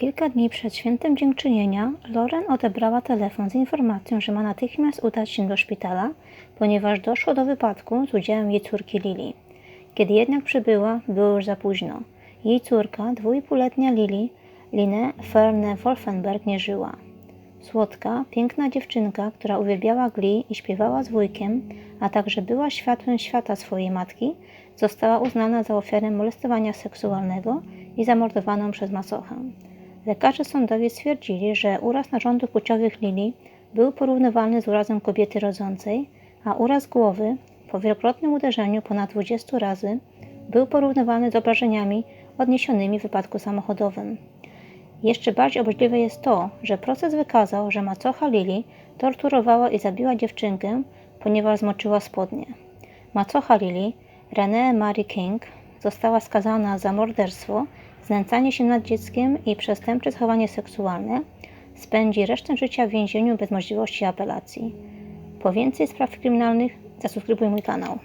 Kilka dni przed świętem dziękczynienia Loren odebrała telefon z informacją, że ma natychmiast udać się do szpitala, ponieważ doszło do wypadku z udziałem jej córki Lili. Kiedy jednak przybyła, było już za późno. Jej córka, dwuipółletnia Lili, Linę Ferne Wolfenberg, nie żyła. Słodka, piękna dziewczynka, która uwielbiała gli i śpiewała z wujkiem, a także była światłem świata swojej matki, została uznana za ofiarę molestowania seksualnego i zamordowaną przez masochę. Lekarze sądowi stwierdzili, że uraz narządów płciowych Lili był porównywalny z urazem kobiety rodzącej, a uraz głowy po wielokrotnym uderzeniu ponad 20 razy był porównywalny z obrażeniami odniesionymi w wypadku samochodowym. Jeszcze bardziej obrzydliwe jest to, że proces wykazał, że macocha Lili torturowała i zabiła dziewczynkę, ponieważ zmoczyła spodnie. Macocha Lili, Renee Marie King, została skazana za morderstwo, znęcanie się nad dzieckiem i przestępcze zachowanie seksualne. Spędzi resztę życia w więzieniu bez możliwości apelacji. Po więcej spraw kryminalnych zasubskrybuj mój kanał.